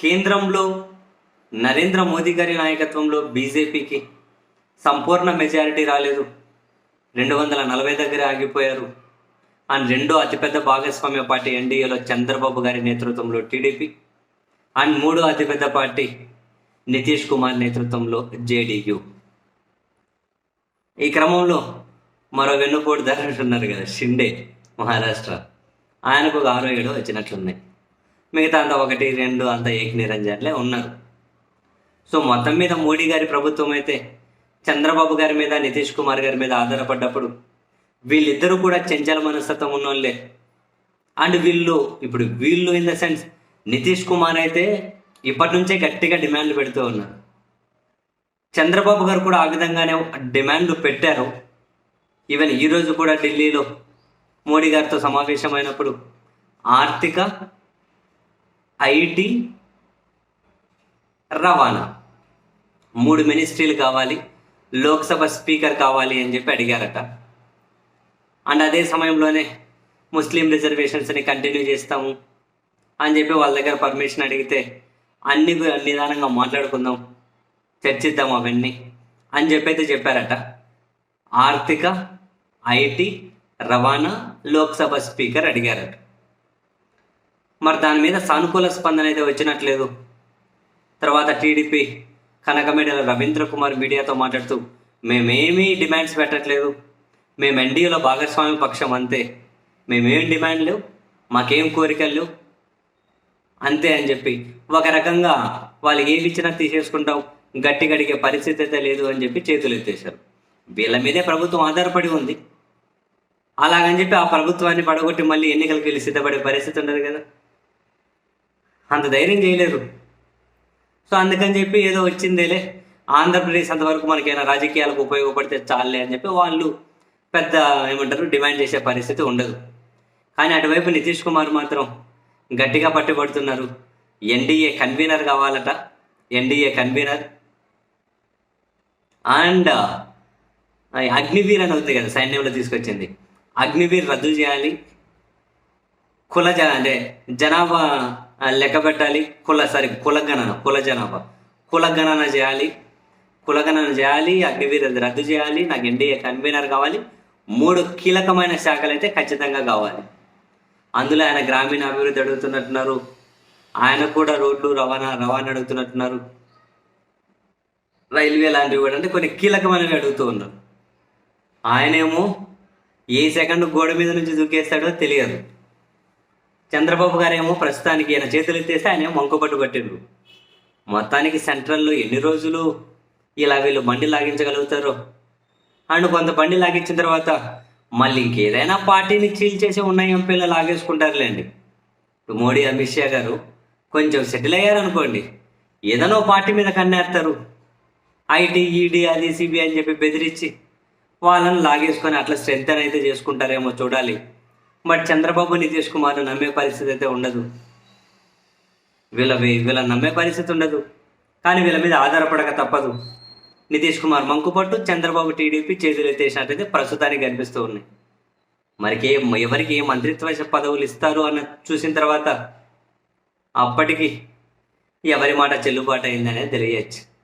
కేంద్రంలో నరేంద్ర మోదీ గారి నాయకత్వంలో బీజేపీకి సంపూర్ణ మెజారిటీ రాలేదు. రెండు వందల నలభై దగ్గర ఆగిపోయారు. అండ్ రెండో అతిపెద్ద భాగస్వామ్య పార్టీ ఎన్డీఏలో చంద్రబాబు గారి నేతృత్వంలో టీడీపీ. అండ్ మూడో అతిపెద్ద పార్టీ నితీష్ కుమార్ నేతృత్వంలో జేడీయూ. ఈ క్రమంలో మరో వెన్నుపోటుదారుడు ఉన్నారు కదా షిండే మహారాష్ట్ర. ఆయనకు ఒక ఆరో ఏడో వచ్చినట్లున్నాయి. మిగతా అంతా ఒకటి రెండు అంతా ఏక నిరంజన్లే ఉన్నారు. సో మొత్తం మీద మోడీ గారి ప్రభుత్వం అయితే చంద్రబాబు గారి మీద నితీష్ కుమార్ గారి మీద ఆధారపడ్డప్పుడు వీళ్ళిద్దరూ కూడా చంచల మనస్తత్వం ఉన్నోళ్ళే. అండ్ వీళ్ళు ఇప్పుడు వీళ్ళు in the sense Nitish Kumar అయితే ఇప్పటి నుంచే గట్టిగా డిమాండ్లు పెడుతూ ఉన్నారు. చంద్రబాబు గారు కూడా ఆ విధంగానే డిమాండ్లు పెట్టారు. ఈవెన్ ఈరోజు కూడా ఢిల్లీలో మోడీ గారితో సమావేశమైనప్పుడు ఆర్థిక ఐటీ రవాణా. మూడు మినిస్ట్రీలు కావాలి లోక్సభ స్పీకర్ కావాలి అని చెప్పి అడిగారట. అండ్ అదే సమయంలోనే ముస్లిం రిజర్వేషన్స్ని కంటిన్యూ చేస్తాము అని చెప్పి వాళ్ళ దగ్గర పర్మిషన్ అడిగితే అన్ని నిదానంగా మాట్లాడుకుందాం చర్చిద్దాం అవన్నీ అని చెప్పి అయితే చెప్పారట. ఆర్థిక ఐటీ రవాణా లోక్సభ స్పీకర్ అడిగారట. మరి దాని మీద సానుకూల స్పందన అయితే వచ్చినట్లేదు. తర్వాత టీడీపీ కనకమేడల రవీంద్ర కుమార్ మీడియాతో మాట్లాడుతూ మేమేమీ డిమాండ్స్ పెట్టట్లేదు. మేము ఎన్డీఏలో భాగస్వామ్య పక్షం అంతే. మేమేం డిమాండ్ లేవు. మాకేం కోరికలు లేవు. అంతే అని చెప్పి ఒక రకంగా వాళ్ళు ఏమి ఇచ్చినా తీసేసుకుంటాం. గట్టి గడిగే పరిస్థితి అయితే లేదు అని చెప్పి చేతులు ఎత్తేశారు. వీళ్ళ మీదే ప్రభుత్వం ఆధారపడి ఉంది. అలాగని చెప్పి ఆ ప్రభుత్వాన్ని పడగొట్టి మళ్ళీ ఎన్నికలకు వెళ్ళి సిద్ధపడే పరిస్థితి ఉండదు కదా. అంత ధైర్యం చేయలేరు సో అందుకని చెప్పి ఏదో వచ్చిందేలే. ఆంధ్రప్రదేశ్ అంతవరకు మనకైనా రాజకీయాలకు ఉపయోగపడితే చాలే అని చెప్పి వాళ్ళు పెద్ద ఏమంటారు డిమాండ్ చేసే పరిస్థితి ఉండదు. కానీ అటువైపు నితీష్ కుమార్ మాత్రం గట్టిగా పట్టుబడుతున్నారు. ఎన్డీఏ కన్వీనర్ కావాలట. NDA convener. అండ్ అగ్నివీర్ అని ఉంది కదా సైన్యంలో తీసుకొచ్చింది. అగ్నివీర్ రద్దు చేయాలి. కుల జన అంటే జనాభా లెక్క పెట్టాలి. కుల సారీ కులగణన కుల జనాభా కుల గణన చేయాలి. కులగణన చేయాలి అగ్నివీర్ రద్దు చేయాలి నాకు ఎన్డీఏ కన్వీనర్ కావాలి. మూడు కీలకమైన శాఖలు అయితే ఖచ్చితంగా కావాలి. అందులో ఆయన గ్రామీణ అభివృద్ధి అడుగుతున్నట్టున్నారు. ఆయన కూడా రోడ్లు రవాణా రవాణా అడుగుతున్నట్టున్నారు. రైల్వే లాంటివి కూడా అంటే కొన్ని కీలకమైనవి అడుగుతూ ఉన్నారు. ఆయనేమో ఏ సెకండ్ గోడ మీద నుంచి దూకేస్తాడో తెలియదు. చంద్రబాబు గారేమో ప్రస్తుతానికి ఈయన చేతులు ఎత్తేస్తే ఆయన మొంకపట్టు పట్టిండ్రు మొత్తానికి సెంట్రల్లో ఎన్ని రోజులు ఇలా వీళ్ళు బండి లాగించగలుగుతారో? అండ్ కొంత బండి లాగించిన తర్వాత మళ్ళీ ఇంకేదైనా పార్టీని చీల్చేసి ఉన్న ఎంపీలు లాగేసుకుంటారులేండి. ఇప్పుడు మోడీ అమిత్ షా గారు కొంచెం సెటిల్ అయ్యారనుకోండి ఏదైనా ఓ పార్టీ మీద కన్నేస్తారు. ఐటీ ఈడీ అది సిబిఐ అని చెప్పి బెదిరించి వాళ్ళని లాగేసుకొని అట్లా స్ట్రెంత్ అయితే చేసుకుంటారేమో చూడాలి. మరి చంద్రబాబు నితీష్ కుమార్ నమ్మే పరిస్థితి అయితే ఉండదు. వీళ్ళ వీళ్ళ నమ్మే పరిస్థితి ఉండదు. కానీ వీళ్ళ మీద ఆధారపడక తప్పదు. నితీష్ కుమార్ మంకుపట్టు చంద్రబాబు టీడీపీ చేతులు ఎత్తేసినట్టయితే ప్రస్తుతానికి కనిపిస్తూ ఉన్నాయి. మరికి ఎవరికి ఏ మంత్రిత్వ పదవులు ఇస్తారు అన్న చూసిన తర్వాత అప్పటికి ఎవరి మాట చెల్లుబాటు అయిందనేది తెలియచ్చు.